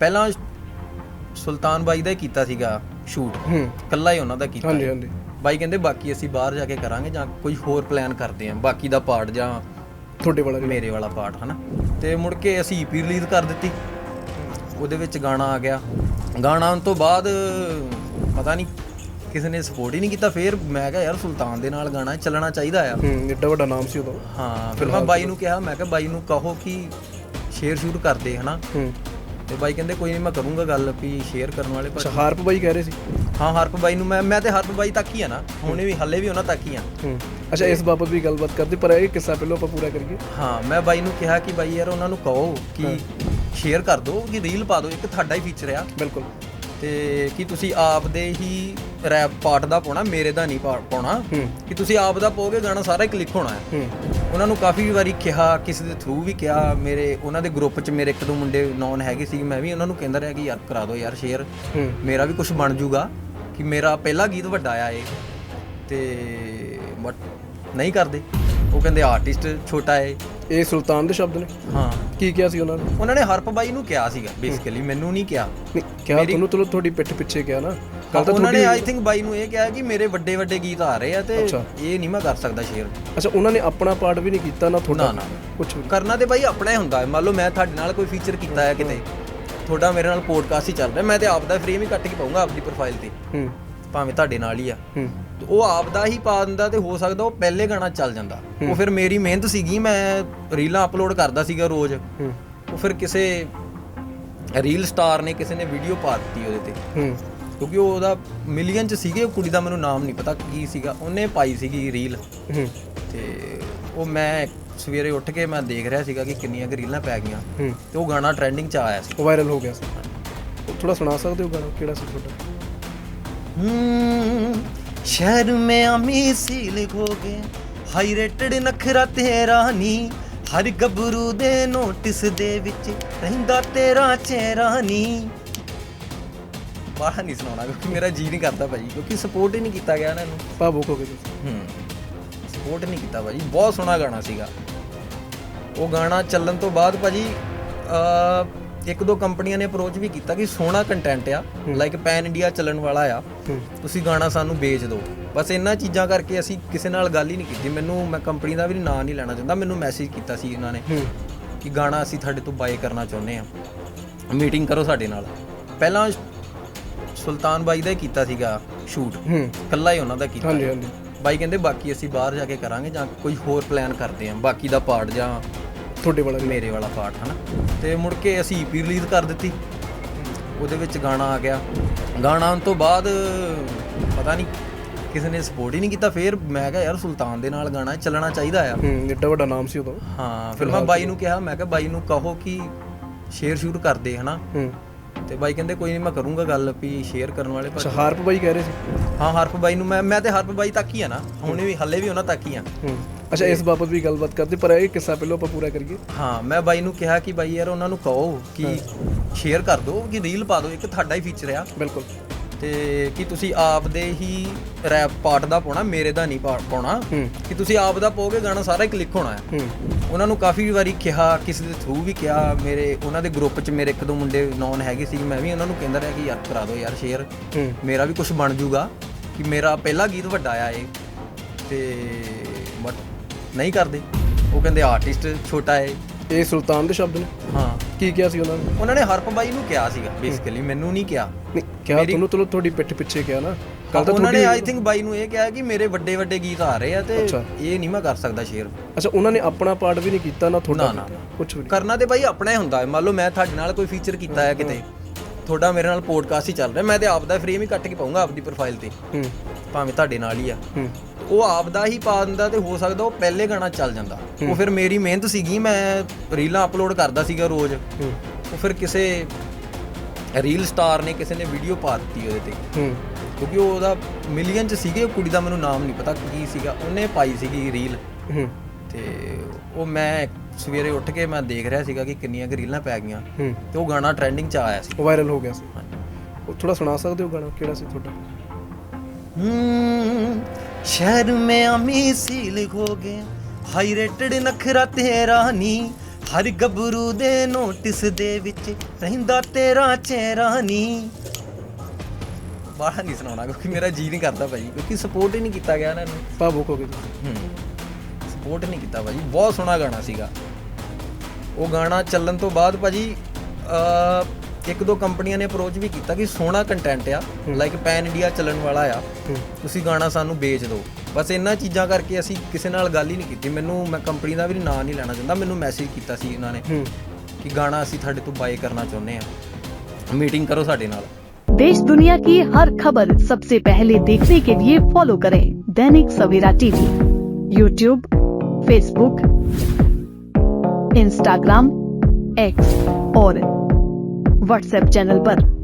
ਪਹਿਲਾਂ ਸੁਲਤਾਨ ਬਾਈ ਦਾ ਹੀ ਕੀਤਾ ਸੀਗਾ ਸ਼ੂਟ ਹੂੰ। ਕੱਲਾ ਹੀ ਉਹਨਾਂ ਦਾ ਕੀਤਾ ਹਾਂਜੀ ਹਾਂਜੀ। ਬਾਈ ਕਹਿੰਦੇ ਬਾਕੀ ਅਸੀਂ ਬਾਹਰ ਜਾ ਕੇ ਕਰਾਂਗੇ ਜਾਂ ਕੋਈ ਹੋਰ ਪਲਾਨ ਕਰਦੇ ਆਂ ਬਾਕੀ ਦਾ ਪਾਰਟ ਜਾਂ ਤੁਹਾਡੇ ਵਾਲਾ ਜਿਹੜਾ। ਮੇਰੇ ਵਾਲਾ ਪਾਰਟ ਹਨਾ? ਤੇ ਮੁੜ ਕੇ ਅਸੀਂ ਈਪੀ ਰਿਲੀਜ਼ ਕਰ ਦਿੱਤੀ। ਉਹਦੇ ਵਿੱਚ ਗਾਣਾ ਆ ਗਿਆ। ਗਾਣਾ ਆਉਣ ਤੋਂ ਬਾਅਦ ਪਤਾ ਨਹੀਂ ਕਿਸੇ ਨੇ ਸਪੋਰਟ ਹੀ ਨਹੀਂ ਕੀਤਾ। ਫਿਰ ਮੈਂ ਕਿਹਾ ਯਾਰ ਸੁਲਤਾਨ ਦੇ ਨਾਲ ਗਾਣਾ ਚੱਲਣਾ ਚਾਹੀਦਾ ਆ। ਹੂੰ ਏਡਾ ਵੱਡਾ ਨਾਮ ਸੀ ਉਦੋਂ ਹਾਂ ਫਿਰ ਮੈਂ ਬਾਈ ਨੂੰ ਕਿਹਾ ਮੈਂ ਕਿਹਾ ਬਾਈ ਨੂੰ ਕਹੋ ਕਿ ਸ਼ੇਅਰ ਸ਼ੂਟ ਕਰਦੇ ਹਨਾ? ਹੂੰ। ਤੇ ਬਾਈ ਕਹਿੰਦੇ ਕੋਈ ਨਹੀਂ ਮੈਂ ਕਰੂੰਗਾ ਗੱਲ ਵੀ ਸ਼ੇਅਰ ਕਰਨ ਵਾਲੇ ਅੱਛਾ ਪਰ ਹਾਰਪ ਬਾਈ ਕਹਿ ਰਹੇ ਸੀ? ਹਾਂ ਹਰਪ ਬਾਈ ਨੂੰ ਮੈਂ ਮੈਂ ਤੇ ਹਰਪ ਬਾਈ ਤੱਕ ਹੀ ਆ ਨਾ। ਹੁਣੇ ਵੀ ਹੱਲੇ ਵੀ ਉਹਨਾਂ ਤੱਕ ਹੀ ਆ। ਹੂੰ। ਅੱਛਾ ਇਸ ਬਾਬਤ ਵੀ ਗੱਲਬਾਤ ਕਰਦੇ ਪਰ ਇਹ ਕਿੱਸਾ ਪਹਿਲਾਂ ਆਪਾਂ ਪੂਰਾ ਕਰੀਏ। ਹਾਂ ਮੈਂ ਬਾਈ ਨੂੰ ਕਿਹਾ ਕਿ ਬਾਈ ਯਾਰ ਉਹਨਾਂ ਨੂੰ ਕਹੋ ਕਿ ਸ਼ੇਅਰ ਕਰ ਦਿਓ ਕਿ ਰੀਲ ਪਾ ਦਿਓ ਇੱਕ ਤੁਹਾਡਾ ਹੀ ਫੀਚਰ ਆ। ਬਿਲਕੁਲ। ਤੇ ਕਿ ਤੁਸੀਂ ਆਪ ਦੇ ਹੀ ਰੈਪ ਪਾਰਟ ਦਾ ਪਾਉਣਾ ਮੇਰੇ ਦਾ ਨਹੀਂ ਪਾ- ਪਾਉਣਾ। ਕਿ ਤੁਸੀਂ ਆਪ ਦਾ ਪਾਓਗੇ ਗਾਣਾ ਸਾਰਾ ਹੀ ਕਲਿੱਕ ਹੋਣਾ ਹੈ। ਉਹਨਾਂ ਨੂੰ ਕਾਫੀ ਵਾਰੀ ਕਿਹਾ ਕਿਸੇ ਦੇ ਥਰੂ ਵੀ ਕਿਹਾ ਮੇਰੇ ਉਹਨਾਂ ਦੇ ਗਰੁੱਪ 'ਚ ਮੇਰੇ ਇੱਕ ਦੋ ਮੁੰਡੇ ਨੌਨ ਹੈਗੇ ਸੀ ਮੈਂ ਵੀ ਉਹਨਾਂ ਨੂੰ ਕਹਿੰਦਾ ਰਿਹਾ ਕਿ ਯਾਰ ਕਰਾ ਦਿਓ ਯਾਰ ਸ਼ੇਅਰ ਮੇਰਾ ਵੀ ਕੁਝ ਬਣ ਜੂਗਾ ਕਿ ਮੇਰਾ ਪਹਿਲਾ ਗੀਤ ਵੱਡਾ ਆ ਇਹ। ਤੇ ਬਟ ਨਹੀਂ ਕਰਦੇ। ਉਹ ਕਹਿੰਦੇ ਆਰਟਿਸਟ ਛੋਟਾ ਹੈ ਇਹ ਸੁਲਤਾਨ ਦੇ ਸ਼ਬਦ ਨੇ? ਹਾਂ। ਕੀ ਕਿਹਾ ਸੀ ਉਹਨਾਂ ਨੇ? ਉਹਨਾਂ ਨੇ ਹਰਪ ਬਾਈ ਨੂੰ ਕਿਹਾ ਸੀਗਾ ਬੇਸਿਕਲੀ ਮੈਨੂੰ ਨਹੀਂ ਕਿਹਾ। ਨਹੀਂ ਕਿਹਾ ਤੁਹਾਨੂੰ ਤੁਹਾਨੂੰ ਤੁਹਾਡੀ ਪਿੱਠ ਪਿੱਛੇ ਕਿਹਾ ਨਾ। ਕੱਲ ਤਾਂ ਉਹਨਾਂ ਨੇ ਆਈ ਥਿੰਕ ਬਾਈ ਨੂੰ ਇਹ ਕਿਹਾ ਕਿ ਮੇਰੇ ਵੱਡੇ ਵੱਡੇ ਗੀਤ ਆ ਰਹੇ ਆ ਤੇ। ਇਹ ਨਹੀਂ ਮੈਂ ਕਰ ਸਕਦਾ ਸ਼ੇਅਰ। ਅੱਛਾ ਉਹਨਾਂ ਨੇ ਆਪਣਾ ਪਾਰਟ ਵੀ ਨਹੀਂ ਕੀਤਾ ਨਾ ਤੁਹਾਡਾ। ਕੁਝ ਕਰਨਾ ਤੇ ਬਾਈ ਆਪਣਾ ਹੀ ਹੁੰਦਾ। ਹੈ ਮੰਨ ਲਓ ਮੈਂ ਤੁਹਾਡੇ ਨਾਲ ਕੋਈ ਫੀਚਰ ਕੀਤਾ ਹੈ ਕਿਤੇ। ਤੁਹਾਡਾ ਮੇਰੇ ਨਾਲ ਪੋਡਕਾਸਟ ਹੀ ਚੱਲ ਰਿਹਾ। ਮੈਂ ਤੇ ਆਪ ਦਾ ਫਰੇਮ ਹੀ ਕੱਟ ਕੇ ਪਾਉਂਗਾ ਆਪਣੀ ਪ੍ਰੋਫਾਈਲ ਤੇ। ਹੂੰ। ਭਾਵੇਂ ਤੁਹਾਡੇ ਨਾਲ ਹੀ ਆ। ਹੂੰ। ਉਹ ਆਪ ਦਾ ਹੀ ਪਾ ਦਿੰਦਾ ਤੇ ਹੋ ਸਕਦਾ ਉਹ ਪਹਿਲੇ ਗਾਣਾ ਚੱਲ ਜਾਂਦਾ। ਉਹ ਫਿਰ ਮੇਰੀ ਮਿਹਨਤ ਸੀਗੀ। ਮੈਂ ਰੀਲਾਂ ਅਪਲੋਡ ਕਰਦਾ ਸੀਗਾ ਰੋਜ਼। ਹੂੰ। ਉਹ ਫਿਰ ਕਿਸੇ ਰੀਲ ਸਟਾਰ ਨੇ ਕਿਸੇ ਨੇ ਵੀਡੀਓ ਪਾ ਦਿੱਤੀ ਉਹਦੇ ਤੇ। ਹੂੰ। ਕਿਉਂਕਿ ਉਹ ਉਹਦਾ ਮਿਲੀਅਨ ਚ ਸੀਗੇ ਉਹ ਕੁੜੀ ਦਾ ਮੈਨੂੰ ਨਾਮ ਨਹੀਂ ਪਤਾ ਕੀ ਸੀਗਾ। ਉਹਨੇ ਪਾਈ ਸੀਗੀ ਰੀਲ ਹੂੰ। ਤੇ ਉਹ ਮੈਂ ਸਵੇਰੇ ਉੱਠ ਕੇ ਮੈਂ ਦੇਖ ਰਿਹਾ ਸੀਗਾ ਕਿ ਕਿੰਨੀਆਂ ਕੁ ਰੀਲਾਂ ਪੈ ਗਈਆਂ। ਹੂੰ। ਤੇ ਉਹ ਗਾਣਾ ਟ੍ਰੈਂਡਿੰਗ ਚ ਆਇਆ ਸੀ। ਵਾਇਰਲ ਹੋ ਗਿਆ ਸੀ। ਥੋੜਾ ਸੁਣਾ ਸਕਦੇ ਹੋ ਗਾਣਾ ਕਿਹੜਾ ਸੀ ਤੁਹਾਡਾ? ਹੂੰ ਸ਼ਹਿਰ ਮੇ ਅਮੀ ਸੀ ਲਿਖੋਗੇ ਹਾਈ ਰੇਟਡ ਨਖਰਾ ਤੇਰਾ ਨੀ। ਹਰ ਗੱਭਰੂ ਦੇ ਨੋਟਿਸ ਦੇ ਵਿੱਚ ਰਹਿੰਦਾ ਤੇਰਾ ਚਿਹਰਾ ਨੀ। ਬਾਹਰ ਨਹੀਂ ਸੁਣਾਉਣਾ ਕਿਉਂਕਿ ਮੇਰਾ ਜੀ ਨਹੀਂ ਕਰਦਾ ਭਾਜੀ ਕਿਉਂਕਿ ਸਪੋਰਟ ਹੀ ਨਹੀਂ ਕੀਤਾ ਗਿਆ ਨਾ। ਇਹਨੂੰ ਭਾਵੁਕ ਹੋ ਗਏ ਤੁਸੀਂ। ਹੂੰ ਸਪੋਰਟ ਨਹੀਂ ਕੀਤਾ ਭਾਜੀ ਬਹੁਤ ਸੋਹਣਾ ਗਾਣਾ ਸੀਗਾ। ਉਹ ਗਾਣਾ ਚੱਲਣ ਤੋਂ ਬਾਅਦ ਭਾਜੀ ਅ ਇੱਕ ਦੋ ਕੰਪਨੀਆਂ ਨੇ ਅਪਰੋਚ ਵੀ ਕੀਤਾ ਕਿ ਸੋਹਣਾ ਕੰਟੈਂਟ ਆ ਲਾਈਕ ਪੈਨ ਇੰਡੀਆ ਚੱਲਣ ਵਾਲਾ ਆ ਤੁਸੀਂ ਗਾਣਾ ਸਾਨੂੰ ਵੇਚ ਦਿਓ। ਬਸ ਇਹਨਾਂ ਚੀਜ਼ਾਂ ਕਰਕੇ ਅਸੀਂ ਕਿਸੇ ਨਾਲ ਗੱਲ ਹੀ ਨਹੀਂ ਕੀਤੀ। ਮੈਨੂੰ ਮੈਂ ਕੰਪਨੀ ਦਾ ਵੀ ਨਾਂ ਨਹੀਂ ਲੈਣਾ ਚਾਹੁੰਦਾ ਮੈਨੂੰ ਮੈਸੇਜ ਕੀਤਾ ਸੀ ਉਹਨਾਂ ਨੇ ਕਿ ਗਾਣਾ ਅਸੀਂ ਤੁਹਾਡੇ ਤੋਂ ਬਾਏ ਕਰਨਾ ਚਾਹੁੰਦੇ ਆ। ਮੀਟਿੰਗ ਕਰੋ ਸਾਡੇ ਨਾਲ। ਪਹਿਲਾਂ ਸੁਲਤਾਨ ਬਾਈ ਦਾ ਹੀ ਕੀਤਾ ਸੀਗਾ ਸ਼ੂਟ ਹੂੰ। ਕੱਲਾ ਹੀ ਉਹਨਾਂ ਦਾ ਕੀਤਾ। ਹਾਂਜੀ ਹਾਂਜੀ। ਬਾਈ ਕਹਿੰਦੇ ਬਾਕੀ ਅਸੀਂ ਬਾਹਰ ਜਾ ਕੇ ਕਰਾਂਗੇ ਜਾਂ ਕੋਈ ਹੋਰ ਪਲਾਨ ਕਰਦੇ ਆਂ ਬਾਕੀ ਦਾ ਪਾਰਟ ਜਾਂ ਤੁਹਾਡੇ ਵਾਲਾ। ਮੇਰੇ ਵਾਲਾ ਪਾਰਟ ਹਨਾ? ਤੇ ਮੁੜ ਕੇ ਅਸੀਂ ਈਪੀ ਰਿਲੀਜ਼ ਕਰ ਦਿੱਤੀ। ਉਹਦੇ ਵਿੱਚ ਗਾਣਾ ਆ ਗਿਆ। ਗਾਣਾ ਆਉਣ ਤੋਂ ਬਾਅਦ ਪਤਾ ਨਹੀਂ ਕਿਸੇ ਨੇ ਸਪੋਰਟ ਹੀ ਨਹੀਂ ਕੀਤਾ। ਫਿਰ ਮੈਂ ਕਿਹਾ ਯਾਰ ਸੁਲਤਾਨ ਦੇ ਨਾਲ ਗਾਣਾ ਚੱਲਣਾ ਚਾਹੀਦਾ ਆ। ਹੂੰ ਏਡਾ ਵੱਡਾ ਨਾਮ ਸੀ ਉਦੋਂ ਹਾਂ ਫਿਰ ਮੈਂ ਬਾਈ ਨੂੰ ਕਿਹਾ ਮੈਂ ਕਿਹਾ ਬਾਈ ਨੂੰ ਕਹੋ ਕਿ ਸ਼ੇਅਰ ਸ਼ੂਟ ਕਰਦੇ ਹਨਾ? ਹੂੰ। ਤੇ ਬਾਈ ਕਹਿੰਦੇ ਕੋਈ ਨਹੀਂ ਮੈਂ ਕਰੂੰਗਾ ਗੱਲ ਵੀ ਸ਼ੇਅਰ ਕਰਨ ਵਾਲੇ ਅੱਛਾ ਪਰ ਹਾਰਪ ਬਾਈ ਕਹਿ ਰਹੇ ਸੀ? ਹਾਂ ਹਰਪ ਬਾਈ ਨੂੰ ਮੈਂ ਮੈਂ ਤੇ ਹਰਪ ਬਾਈ ਤੱਕ ਹੀ ਆ ਨਾ। ਹੁਣੇ ਵੀ ਹੱਲੇ ਵੀ ਉਹਨਾਂ ਤੱਕ ਹੀ ਆ। ਹੂੰ। ਅੱਛਾ ਇਸ ਬਾਬਤ ਵੀ ਗੱਲਬਾਤ ਕਰਦੇ ਪਰ ਇਹ ਕਿੱਸਾ ਪਹਿਲਾਂ ਆਪਾਂ ਪੂਰਾ ਕਰੀਏ। ਹਾਂ ਮੈਂ ਬਾਈ ਨੂੰ ਕਿਹਾ ਕਿ ਬਾਈ ਯਾਰ ਉਹਨਾਂ ਨੂੰ ਕਹੋ ਕਿ ਸ਼ੇਅਰ ਕਰ ਦਿਓ ਕਿ ਰੀਲ ਪਾ ਦਿਓ। ਇੱਕ ਤੁਹਾਡਾ ਹੀ ਫੀਚਰ ਆ। ਬਿਲਕੁਲ। ਤੇ ਕਿ ਤੁਸੀਂ ਆਪ ਦੇ ਹੀ ਰੈਪ ਪਾਰਟ ਦਾ ਪਾਉਣਾ ਮੇਰੇ ਦਾ ਨਹੀਂ ਪਾ- ਪਾਉਣਾ। ਕਿ ਤੁਸੀਂ ਆਪ ਦਾ ਪਾਓਗੇ ਗਾਣਾ ਸਾਰਾ ਹੀ ਕਲਿੱਕ ਹੋਣਾ ਹੈ। ਉਹਨਾਂ ਨੂੰ ਕਾਫੀ ਵਾਰੀ ਕਿਹਾ ਕਿਸੇ ਦੇ ਥਰੂ ਵੀ ਕਿਹਾ ਮੇਰੇ ਉਹਨਾਂ ਦੇ ਗਰੁੱਪ 'ਚ ਮੇਰੇ ਇੱਕ ਦੋ ਮੁੰਡੇ ਨੌਨ ਹੈਗੇ ਸੀ ਮੈਂ ਵੀ ਉਹਨਾਂ ਨੂੰ ਕਹਿੰਦਾ ਰਿਹਾ ਕਿ ਯਾਰ ਕਰਾ ਦਿਓ ਯਾਰ ਸ਼ੇਅਰ ਮੇਰਾ ਵੀ ਕੁਝ ਬਣ ਜੂਗਾ ਕਿ ਮੇਰਾ ਪਹਿਲਾ ਗੀਤ ਵੱਡਾ ਆ ਇਹ। ਤੇ ਬਟ ਨਹੀਂ ਕਰਦੇ। ਉਹ ਕਹਿੰਦੇ ਆਰਟਿਸਟ ਛੋਟਾ ਹੈ ਇਹ ਸੁਲਤਾਨ ਦੇ ਸ਼ਬਦ ਨੇ? ਹਾਂ। ਕੀ ਕਿਹਾ ਸੀ ਉਹਨਾਂ ਨੇ? ਉਹਨਾਂ ਨੇ ਹਰਪ ਬਾਈ ਨੂੰ ਕਿਹਾ ਸੀਗਾ ਬੇਸਿਕਲੀ ਮੈਨੂੰ ਨਹੀਂ ਕਿਹਾ। ਨਹੀਂ ਕਿਹਾ ਤੁਹਾਨੂੰ ਤੁਹਾਨੂੰ ਤੁਹਾਡੀ ਪਿੱਠ ਪਿੱਛੇ ਕਿਹਾ ਨਾ। ਕੱਲ ਤਾਂ ਉਹਨਾਂ ਨੇ ਆਈ ਥਿੰਕ ਬਾਈ ਨੂੰ ਇਹ ਕਿਹਾ ਕਿ ਮੇਰੇ ਵੱਡੇ ਵੱਡੇ ਗੀਤ ਆ ਰਹੇ ਆ ਤੇ। ਇਹ ਨਹੀਂ ਮੈਂ ਕਰ ਸਕਦਾ ਸ਼ੇਅਰ। ਅੱਛਾ ਉਹਨਾਂ ਨੇ ਆਪਣਾ ਪਾਰਟ ਵੀ ਨਹੀਂ ਕੀਤਾ ਨਾ ਤੁਹਾਡਾ? ਨਾ, ਕੁਝ ਵੀ। ਕਰਨਾ ਤੇ ਬਾਈ ਆਪਣਾ ਹੀ ਹੁੰਦਾ ਹੈ। ਮੰਨ ਲਓ ਮੈਂ ਤੁਹਾਡੇ ਨਾਲ ਕੋਈ ਫੀਚਰ ਕੀਤਾ ਹੈ ਕਿਤੇ। ਤੁਹਾਡਾ ਮੇਰੇ ਨਾਲ ਪੋਡਕਾਸਟ ਹੀ ਚੱਲ ਰਿਹਾ। ਮੈਂ ਤੇ ਆਪ ਦਾ ਫਰੇਮ ਹੀ ਕੱਟ ਕੇ ਪਾਉਂਗਾ ਆਪਣੀ ਪ੍ਰੋਫਾਈਲ ਤੇ। ਹੂੰ। ਭਾਵੇਂ ਤੁਹਾਡੇ ਨਾਲ ਹੀ ਆ। ਹੂੰ। ਉਹ ਆਪ ਦਾ ਹੀ ਪਾ ਦਿੰਦਾ ਤੇ ਹੋ ਸਕਦਾ ਉਹ ਪਹਿਲੇ ਗਾਣਾ ਚੱਲ ਜਾਂਦਾ। ਉਹ ਫਿਰ ਮੇਰੀ ਮਿਹਨਤ ਸੀਗੀ ਮੈਂ ਰੀਲਾਂ ਅਪਲੋਡ ਕਰਦਾ ਸੀਗਾ ਰੋਜ਼। ਉਹ ਫਿਰ ਕਿਸੇ ਰੀਲ ਸਟਾਰ ਨੇ ਕਿਸੇ ਨੇ ਵੀਡੀਓ ਪਾ ਦਿੱਤੀ ਉਹਦੇ ਤੇ। ਹੂੰ। ਕਿਉਂਕਿ ਉਹ ਉਹਦਾ ਮਿਲੀਅਨ ਚ ਸੀਗੇ ਉਹ ਕੁੜੀ ਦਾ ਮੈਨੂੰ ਨਾਮ ਨਹੀਂ ਪਤਾ ਕੀ ਸੀਗਾ। ਉਹਨੇ ਪਾਈ ਸੀਗੀ ਰੀਲ ਹੂੰ। ਤੇ ਉਹ ਮੈਂ ਸਵੇਰੇ ਉੱਠ ਕੇ ਮੈਂ ਦੇਖ ਰਿਹਾ ਸੀਗਾ ਕਿ ਕਿੰਨੀਆਂ ਕੁ ਰੀਲਾਂ ਪੈ ਗਈਆਂ। ਹੂੰ। ਤੇ ਉਹ ਗਾਣਾ ਟ੍ਰੈਂਡਿੰਗ ਚ ਆਇਆ ਸੀ। ਵਾਇਰਲ ਹੋ ਗਿਆ ਸੀ। ਉਹ ਥੋੜਾ ਸੁਣਾ ਸਕਦੇ ਹੋ ਗਾਣਾ ਕਿਹੜਾ ਸੀ ਤੁਹਾਡਾ? ਹੂੰ ਸ਼ਹਿਰ ਮੇ ਅਮੀ ਸੀ ਲਿਖੋਗੇ ਹਾਈ ਰੇਟਡ ਨਖਰਾ ਤੇਰਾ ਨੀ। ਹਰ ਗੱਭਰੂ ਦੇ ਨੋਟਿਸ ਦੇ ਵਿੱਚ ਰਹਿੰਦਾ ਤੇਰਾ ਚਿਹਰਾ ਨਹੀਂ ਬਾਹਰ ਨਹੀਂ ਸੁਣਾਉਣਾ ਕਿਉਂਕਿ ਮੇਰਾ ਜੀ ਨਹੀਂ ਕਰਦਾ ਭਾਜੀ ਕਿਉਂਕਿ ਸਪੋਰਟ ਹੀ ਨਹੀਂ ਕੀਤਾ ਗਿਆ ਇਹਨਾਂ ਨੂੰ। ਭਾਵੁਕ ਹੋ ਗਏ। ਹੂੰ। ਸਪੋਰਟ ਨਹੀਂ ਕੀਤਾ ਭਾਜੀ ਬਹੁਤ ਸੋਹਣਾ ਗਾਣਾ ਸੀਗਾ। ਉਹ ਗਾਣਾ ਚੱਲਣ ਤੋਂ ਬਾਅਦ ਭਾਜੀ ਇੱਕ ਦੋ ਕੰਪਨੀਆਂ ਨੇ ਅਪਰੋਚ ਵੀ ਕੀਤਾ ਕਿ ਸੋਹਣਾ ਕੰਟੈਂਟ ਆ ਲਾਈਕ ਪੈਨ ਇੰਡੀਆ ਚੱਲਣ ਵਾਲਾ ਆ ਹੂੰ ਤੁਸੀਂ ਗਾਣਾ ਸਾਨੂੰ ਵੇਚ ਦਿਓ ਬਸ ਇਹਨਾਂ ਚੀਜ਼ਾਂ ਕਰਕੇ ਅਸੀਂ ਕਿਸੇ ਨਾਲ ਗੱਲ ਹੀ ਨਹੀਂ ਕੀਤੀ ਮੈਨੂੰ ਮੈਂ ਕੰਪਨੀ ਦਾ ਵੀ ਨਾਂ ਨਹੀਂ ਲੈਣਾ ਚਾਹੁੰਦਾ ਮੈਨੂੰ ਮੈਸੇਜ ਕੀਤਾ ਸੀ ਇਹਨਾਂ ਨੇ ਹੂੰ ਕਿ ਗਾਣਾ ਅਸੀਂ ਤੁਹਾਡੇ ਤੋਂ ਬਾਏ ਕਰਨਾ ਚਾਹੁੰਦੇ ਆ ਮੀਟਿੰਗ ਕਰੋ ਸਾਡੇ ਨਾਲ देश दुनिया की हर खबर सबसे पहले देखने के लिए फॉलो करें Dainik Savera TV YouTube Facebook Instagram X और व्हाट्सएप चैनल पर।